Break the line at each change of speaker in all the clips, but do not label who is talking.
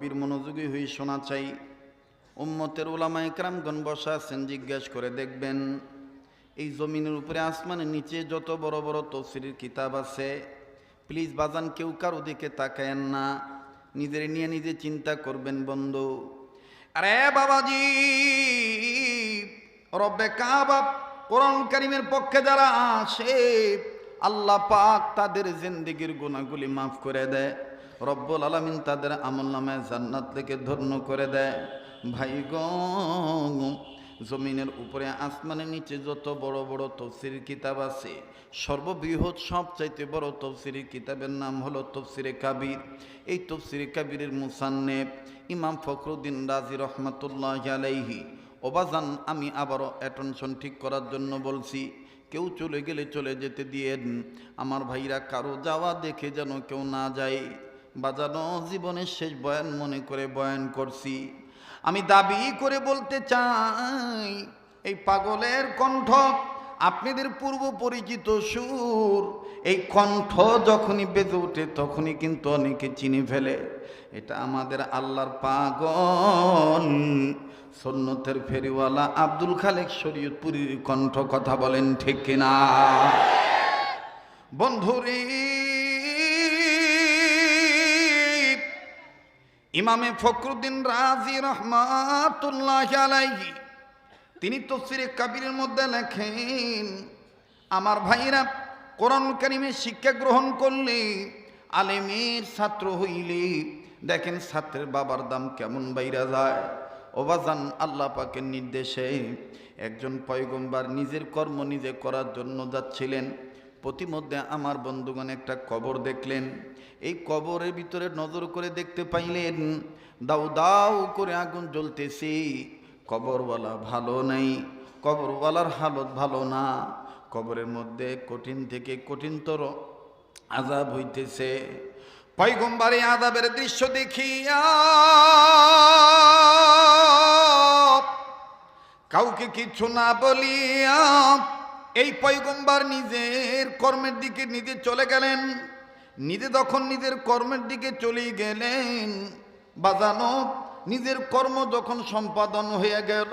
বীর মনোযোগী হয়ে শোনা চাই। উম্মতের ওলামা একরামগণ বসা আছেন, জিজ্ঞেস করে দেখবেন, এই জমিনের উপরে আসমানের নিচে যত বড় বড় তফসিরের কিতাব আছে, প্লিজ বাজান, কেউ কারও দিকে তাকায়েন না। নিজের নিয়ে নিজে চিন্তা করবেন বন্ধু। আরে বাবাজি, রব্বে কাবা কোরআন কারিমের পক্ষে যারা আসে, আল্লাহ পাক তাদের জিন্দিগির গুণাগুলি মাফ করে দেয়। রব্বুল আলমিন তাদের আমল নামায় জান্নাত থেকে ধন্য করে দেয়। ভাই জমিনের উপরে, আসমানের নিচে যত বড় বড় তফসির কিতাব আছে, সর্ববৃহৎ, সবচাইতে বড় তফসিরি কিতাবের নাম হলো তফসিরে কাবির। এই তফসিরে কাবিরের মুসান্নেব ইমাম ফখরুদ্দিন রাজি রহমতুল্লাহ আলাইহি। ওবাজান আমি আবারও অ্যাটেনশন ঠিক করার জন্য বলছি, কেউ চলে গেলে চলে যেতে দিয়ে আমার ভাইরা কারও যাওয়া দেখে যেন কেউ না যায়। বাজানো জীবনের শেষ বয়ান মনে করে বয়ান করছি। আমি দাবি করে বলতে চাই, এই পাগলের কণ্ঠ আপনাদের পূর্ব পরিচিত সুর, এই কণ্ঠ যখনই বেজে ওঠে তখনই কিন্তু অনেকে চিনে ফেলে। এটা আমাদের আল্লাহর পাগল সন্ন্যতের ফেরিওয়ালা আব্দুল খালেক শরীয়তপুরীর কণ্ঠ কথা বলেন ঠিক কিনা? বন্ধুরে ইমামে ফখরুদ্দিন রাজি রহমাতুল্লাহ আলাইহি, তিনি তফসিরে কাবিরের মধ্যে লেখেন, আমার ভাইরা কোরআন কারিমে শিক্ষা গ্রহণ করলে আলেমের ছাত্র হইলে দেখেন ছাত্রের বাবার দাম কেমন বাইরা যায়। ওবাজান আল্লাহ পাকের নির্দেশে একজন পয়গম্বার নিজের কর্ম নিজে করার জন্য যাচ্ছিলেন। প্রতিমধ্যে আমার বন্ধুগণ একটা কবর দেখলেন। এই কবরের ভিতরে নজর করে দেখতে পাইলেন দাউ দাউ করে আগুন জ্বলতেছে। কবরওয়ালা ভালো নেই, কবরওয়ালার হালত ভালো না। কবরের মধ্যে কঠিন থেকে কঠিনতর আজাব হইতেছে। পয়গম্বারে আজাবের দৃশ্য দেখিয়া কাউকে কিছু না বলিয়া এই পয়গম্বার নিজের কর্মের দিকে নিজে চলে গেলেন। নিজে তখন নিজের কর্মের দিকে চলে গেলেন। বাজানো নিজের কর্ম যখন সম্পাদন হয়ে গেল,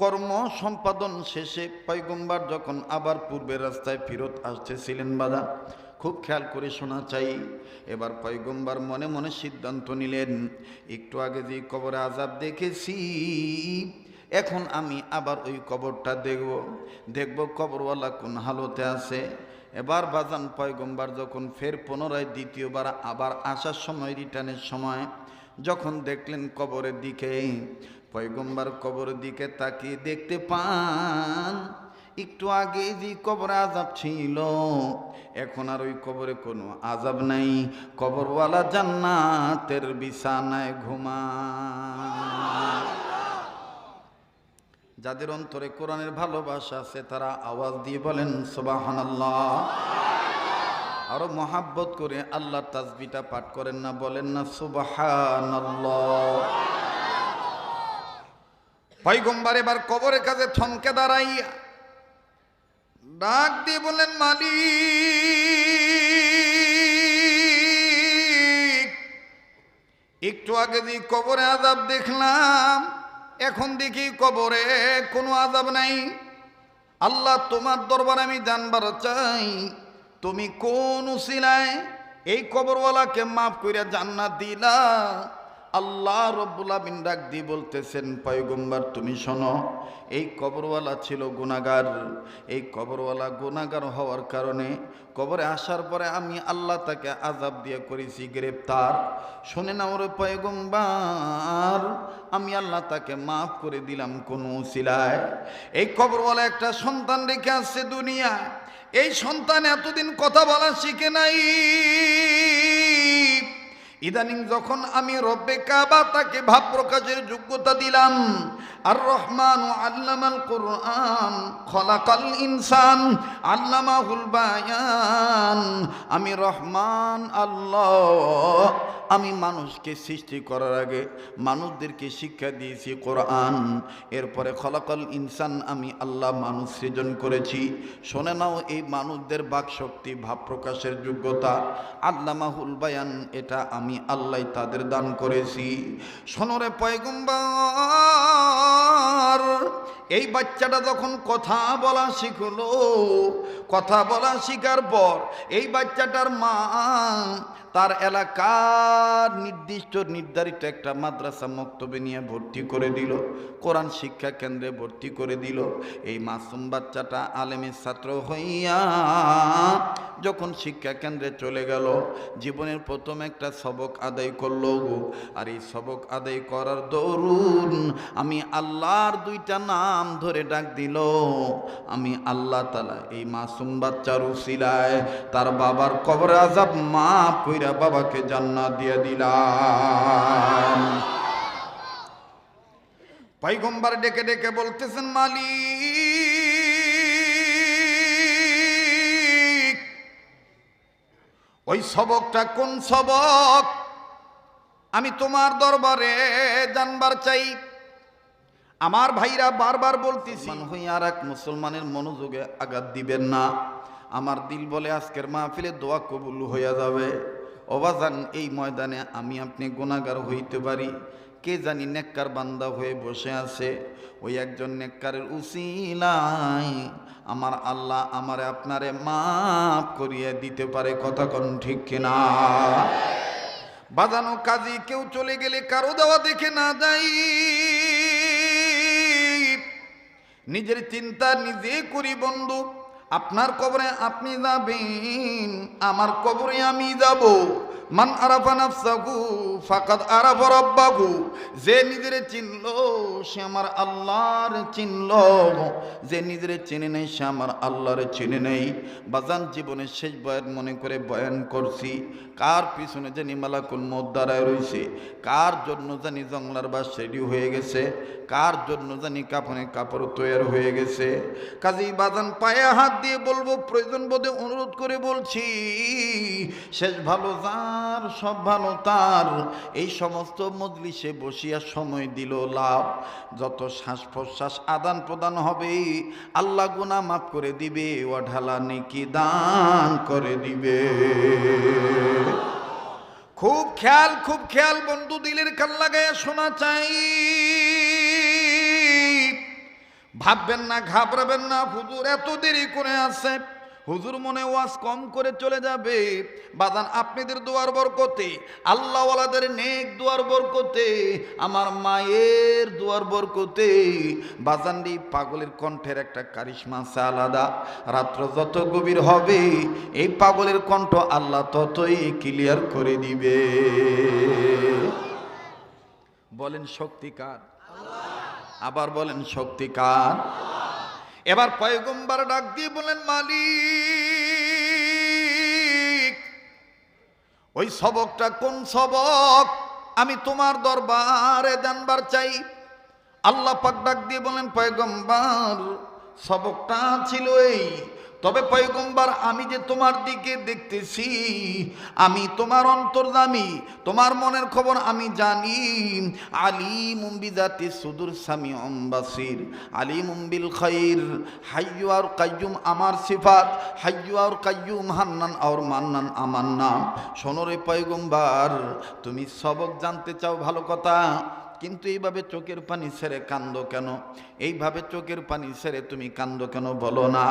কর্ম সম্পাদন শেষে পয়গম্বার যখন আবার পূর্বের রাস্তায় ফেরত আসতেছিলেন বাজা, খুব খেয়াল করে শোনা চাই। এবার পয়গম্বার মনে মনে সিদ্ধান্ত নিলেন, একটু আগে যে কবরে আজাব দেখেছি এখন আমি আবার ওই কবরটা দেখব। দেখব কবরওয়ালা কোন হালতে আছে। এবার বাজান পয়গম্বার যখন ফের পুনরায় দ্বিতীয়বার আবার আসার সময়, রিটার্নের সময়, যখন দেখলেন কবরের দিকে, পয়গম্বার কবরের দিকে তাকিয়ে দেখতে পান, একটু আগে যে কবরে আজাব ছিল, এখন আর ওই কবরে কোনো আজাব নাই। কবরওয়ালা জান্নাতের বিছানায় ঘুমা যাদের অন্তরে কোরআনের ভালোবাসা আছে, তারা আওয়াজ দিয়ে বলেন সোবাহান আরও মহাব্বত করে আল্লাহ তাজবিটা পাঠ করেন না, বলেন না সুবাহান পয়গম্বার এবার কবরের কাছে থমকে দাঁড়াইয়া ডাক দিয়ে বলেন মালিক, একটু আগে দিয়ে কবরে আজাব দেখলাম এখন দেখি কবরে কোনো আজাব নাই। আল্লাহ তোমার দরবার আমি জানবার চাই, তুমি কোন উসিলায় এই কবরওয়ালাকে মাফ করিয়া জান্নাত দিলা? আল্লাহ রব্বুল্লা বিন ডাক দিয়ে বলতেছেন, পয়গম্বার, তুমি শোনো, এই কবরওয়ালা ছিল গুণাগার এই কবরওয়ালা গুণাগার হওয়ার কারণে কবরে আসার পরে আমি আল্লাহ তাকে আজাব দিয়ে করেছি, গ্রেপ্তার। শুনে না ওরে পয়গম্বার, আমি আল্লাহ তাকে মাফ করে দিলাম কোনো উসিলায়। এই কবরওয়ালা একটা সন্তান রেখে আসছে দুনিয়া এই সন্তান এতদিন কথা বলা শিখে নাই। ইদানিং যখন আমি রব্বে কাবা তাকে ভাব প্রকাশের যোগ্যতা দিলাম আর রহমান ও আল্লামাল কোরআন, খলাকাল ইনসান, আল্লামাহুল বায়ান। আমি রহমান আল্লাহ। আমি মানুষকে সৃষ্টি করার আগে মানুষদেরকে শিক্ষা দিয়েছি কোরআন। এরপরে খলাকাল ইনসান আমি আল্লাহ মানুষ সৃজন করেছি। শোনে নাও, এই মানুষদের বাক শক্তি ভাব প্রকাশের যোগ্যতা। আল্লামাহুল বায়ান, এটা আমি আমি আল্লাহ তাদের দান করেছি। সোনরে পয়গুম্বার, এই বাচ্চাটা যখন কথা বলা শিখলো, কথা বলা শিখার পর এই বাচ্চাটার মা তার এলাকার নির্দিষ্ট, নির্ধারিত একটা মাদ্রাসা মক্তবে নিয়ে ভর্তি করে দিল। কোরআন শিক্ষা কেন্দ্রে ভর্তি করে দিল। এই মাসুম বাচ্চাটা আলেমের ছাত্র হইয়া যখন শিক্ষা কেন্দ্রে চলে গেল, জীবনের প্রথম একটা সবক আদায় করল আর এই সবক আদায় করার দরুন আমি আল্লাহর দুইটা নাম ধরে ডাক দিল। আমি আল্লাহ তালা এই মাসুম বাচ্চার উসিলায় তার বাবার কবর আজাব মাফ কইরা বাবাকে জান্নাত দিয়ে দিলাম। পৈগম্বার ডেকে ডেকে বলতেছেন, মালিক, ওই সবকটা কোন সবক? আমি তোমার দরবারে জানবার চাই। আমার ভাইরা বারবার বলতেছি হই আর এক মুসলমানের মনোযোগে আঘাত দিবেন না। আমার দিল বলে আজকের মাহফিলে দোয়া কবুল হইয়া যাবে। অবাজান এই ময়দানে আমি আপনি গুণাগার হইতে পারি। কে জানি নেককার বান্দা হয়ে বসে আছে। ওই একজন নেককারের উসিলাই আমার আল্লাহ আমারে আপনারে মাফ করিয়ে দিতে পারে, কথা কোন ঠিক কিনা? বাজানো কাজী কেউ চলে গেলে কারও দেওয়া দেখে না যাই। নিজের চিন্তা নিজে করি বন্ধু। আপনার কবরে আপনি যাবেন, আমার কবরে আমি যাব। মান আরাফা নাফসাহু ফাকাদ আরাফা রাব্বাহু। যে নিজেরে চিনল, সে আমার আল্লাহর চিনল। যে নিজেরে চিনে নেই, সে আমার আল্লাহর চিনে নেই। বাজান জীবনের শেষ বয়ান মনে করে বয়ান করছি, কার পিছনে জানি মালাকুল মত দাঁড়ায় রয়েছে কার জন্য জানি জংলার বাস রেডি হয়ে গেছে? কার জন্য জানি কাপড়ে কাপড় তৈরি হয়ে গেছে? কাজী বাজান পায়ে হাত দিয়ে বলব, প্রয়োজন বোধে অনুরোধ করে বলছি, শেষ ভালো যার সব ভালো তার। এই সমস্ত মজলিসে বসিয়া সময় দিল লাভ। যত শ্বাস প্রশ্বাস আদান প্রদান হবে, আল্লাহ গুনা মাফ করে দিবে ও ঢালা নেকি দান করে দিবে। খুব খেয়াল খুব খেয়াল বন্ধু, দিলের কান লাগায় শোনা চাই। ভাববেন না, ঘাবড়াবেন না, হুজুর এত দেরি করে আছে। হুজুর মনে ওয়াজ কম করে চলে যাবে। বাদান আপনাদের দোয়ার বরকতে, আল্লাহওয়ালাদের নেক দোয়ার বরকতে, আমার মায়ের দোয়ার বরকতে বাজানডি পাগলের কণ্ঠের একটা কারিশমা আছে আলাদা। রাত্র যত গভীর হবে, এই পাগলের কণ্ঠ আল্লাহ ততই ক্লিয়ার করে দিবে। বলেন শক্তিকার আবার বলেন, শক্তি কার? এবার পয়গম্বার ডাক দিয়ে বলেন, মালিক, ওই সবকটা কোন সবক? আমি তোমার দরবারে জানবার চাই। আল্লাহ পাক ডাক দিয়ে বলেন, পয়গম্বার, সবকটা ছিল এই তবে পয়গম্বার, আমি যে তোমার দিকে দেখতেছি, আমি তোমার অন্তর্দামি তোমার মনের খবর আমি জানি। আলী মুম্বিদাতে সুদূর স্বামী অম্বাসির আলী মুম্বিল খৈর হাইয়ু আর কাইয়ুম আমার সিফাত, হাইয়ু আর কাইয়ুম হান্নান আর মান্নান আমার নাম। সোনরে পয়গম্বার, তুমি সবক জানতে চাও ভালো কথা। কিন্তু এইভাবে চোখের পানি ছেড়ে কান্দ কেন? এইভাবে চোখের পানি ছেড়ে তুমি কান্দ কেন বলো না?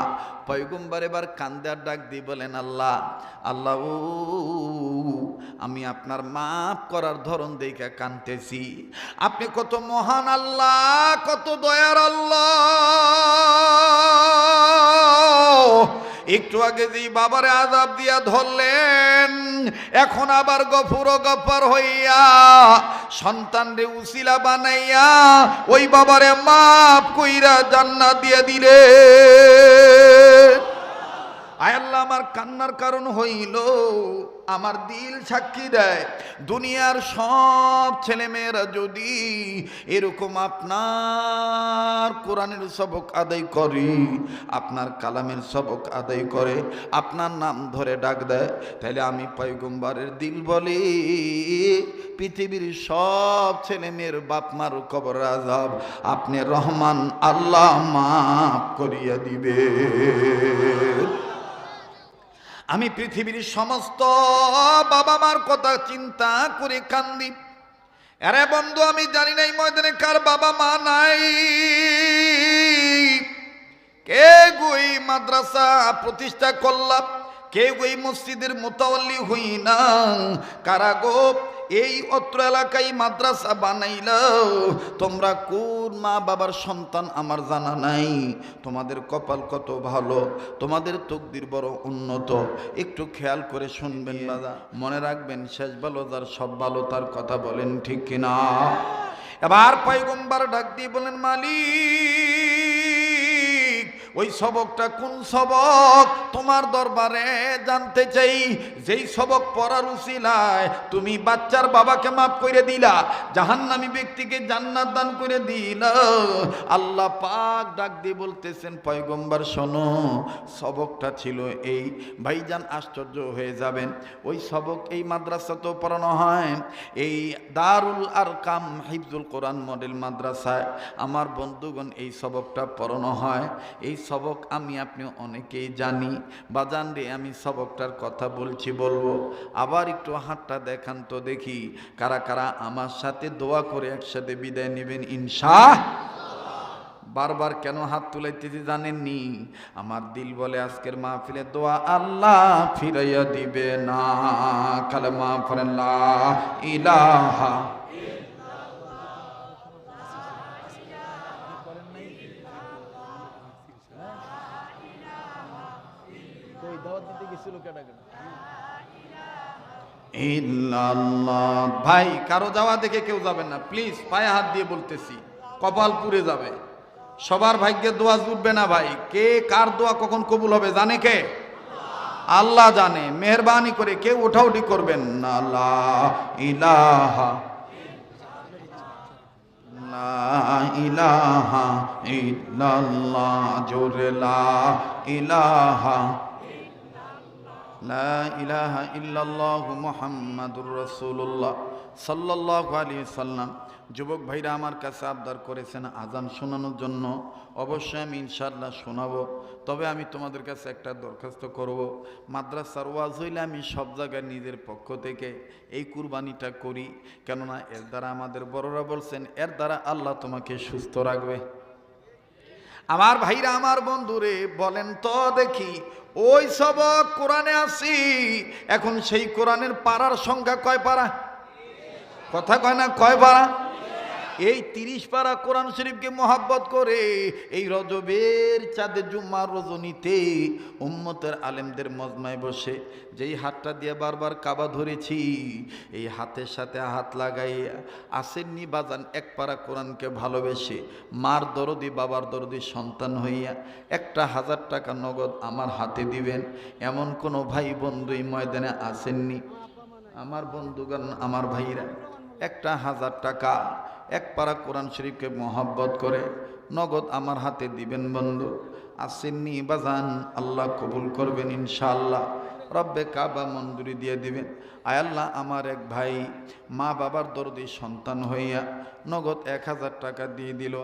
পয়গম্বার এবার কান্দার ডাক দিয়ে বলেন, আল্লাহ আল্লাহ, ও, আমি আপনার মাফ করার ধরন দেখে কানতেছি আপনি কত মহান আল্লাহ, কত দয়ার আল্লাহ। একটু আগে যেই বাবারে আজাব দিয়া ধরলেন, এখন আবার গফুর গফর হইয়া সন্তান রে উসিলা বানাইয়া ওই বাবারে মাপ কইরা জান্নাত দিয়া দিলে। আয় আল্লাহ, আমার কান্নার কারণ হইল আমার দিল সাক্ষী দেয়। দুনিয়ার সব ছেলেমেয়েরা যদি এরকম আপনার কোরআনের সবক আদায় করে, আপনার কালামের সবক আদায় করে, আপনার নাম ধরে ডাক দেয়, তাহলে আমি পয়গম্বরের দিল বলে, পৃথিবীর সব ছেলে মেয়ের বাপ মার কবর আজাব আপনি রহমান, আল্লাহ মাফ করিয়া দিবে আমি পৃথিবীর সমস্ত বাবা মার কথা চিন্তা করে কান্দি। আরে বন্ধু, আমি জানি নাই ময়দানে কার বাবা মা নাই। কে গই মাদ্রাসা প্রতিষ্ঠা করলাম কে গই মসজিদের মোতাল্লি হই না? কারা গো এই অত্র এলাকায় মাদ্রাসা বানাইল তোমরা কোন মা বাবার সন্তান আমার জানা নাই? তোমাদের কপাল কত ভালো? তোমাদের তকদির বড় উন্নত। একটু খেয়াল করে শুনবেন দাদা মনে রাখবেন শেষ ভালো যার সব ভালো তার কথা বলেন ঠিক কিনা? এবার পয়গম্বার ডাক দিয়ে বলেন মালিক! ওই সবকটা কোন সবক? তোমার দরবারে জানতে চাই, যেই সবক পড়ার উসিলায় তুমি বাচ্চার বাবাকে মাফ করে দিলা, জাহান্নামী ব্যক্তিকে জান্নাত দান করে দিল। আল্লাহ পাক ডাক দিয়ে বলতেছেন, পয়গম্বর, শোনো, সবকটা ছিল এই, ভাইজান আশ্চর্য হয়ে যাবেন। ওই সবক এই মাদ্রাসা তো পড়ানো হয়। এই দারুল আর কাম হিফজুল কোরআন মডেল মাদ্রাসায় আমার বন্ধুগণ এই সবকটা পড়ানো হয়। এই সবক আমি আপনি অনেকেই জানি। বা জানলে আমি সবকটার কথা বলছি, বলব। আবার একটু হাতটা দেখান তো দেখি, কারা কারা আমার সাথে দোয়া করে একসাথে বিদায় নেবেন ইনশা বারবার কেন হাত তুলাইতেছি জানেননি? আমার দিল বলে আজকের মাহফিলে দোয়া আল্লাহ ফিরাইয়া দিবে না। কালেমা পড়েন লা ইলাহা
কেটা
ইল্লাল্লাহ ভাই, কারও যাওয়া দেখে কেউ যাবেন না। প্লিজ, পায়ে হাত দিয়ে বলতেছি। কপাল পুড়ে যাবে। সবার ভাগ্যে দোয়া জুটবে না, ভাই। কে কার দোয়া কখন কবুল হবে, জানে কে? আল্লাহ জানে। মেহরবানি করে কেউ ওঠাউঠি করবেন না। ইলাহা ইলাহা ইল্লাল্লাহ। জোরে লা ইলাহা লা ইলাহা ইল্লাল্লাহু মুহাম্মাদুর রাসূলুল্লাহ সাল্লাল্লাহু আলাইহি সাল্লাম যুবক ভাইরা আমার কাছে আবদার করেছেন আজান শোনানোর জন্য। অবশ্যই আমি ইনশাআল্লাহ শোনাবো। তবে আমি তোমাদের কাছে একটা দরখাস্ত করব। মাদ্রাসার ওয়াজ হইলে আমি সব জায়গায় নিজের পক্ষ থেকে এই কুরবানিটা করি। কেননা এর দ্বারা আমাদের বড়রা বলছেন, এর দ্বারা আল্লাহ তোমাকে সুস্থ রাখবে। আমার ভাইরা, আমার বন্ধুরে, বলেন তো দেখি, ওই সব কোরআনে আসি, এখন সেই কোরআনের পাড়ার সংখ্যা কয় পাড়া? কথা কয় না, কয় পাড়া? এই তিরিশ পারা কোরআন শরীফকে মহাব্বত করে, এই রজবের চাঁদে জুম্মার রজনীতে উম্মতের আলেমদের মজমায় বসে, যেই হাতটা দিয়ে বারবার কাবা ধরেছি, এই হাতের সাথে হাত লাগাইয়া আসেননি বাজান এক পারা কোরআনকে ভালোবেসে। মার দরদি, বাবার দরদি সন্তান হইয়া একটা হাজার টাকা নগদ আমার হাতে দিবেন। এমন কোনো ভাই বন্ধু ময়দানে আসেননি। আমার বন্ধুগণ, আমার ভাইরা, একটা হাজার টাকা এক পারা কোরআন শরীফকে মহব্বত করে, নগদ আমার হাতে দিবেন বন্ধু। আসেননি বাজান, আল্লাহ কবুল করবেন ইনশাআল্লাহ। রব্বে কাবা মঞ্জুরি দিয়ে দিবেন। আয় আল্লাহ আমার এক ভাই, মা বাবার দরদি সন্তান হইয়া নগদ এক হাজার টাকা দিয়ে দিল।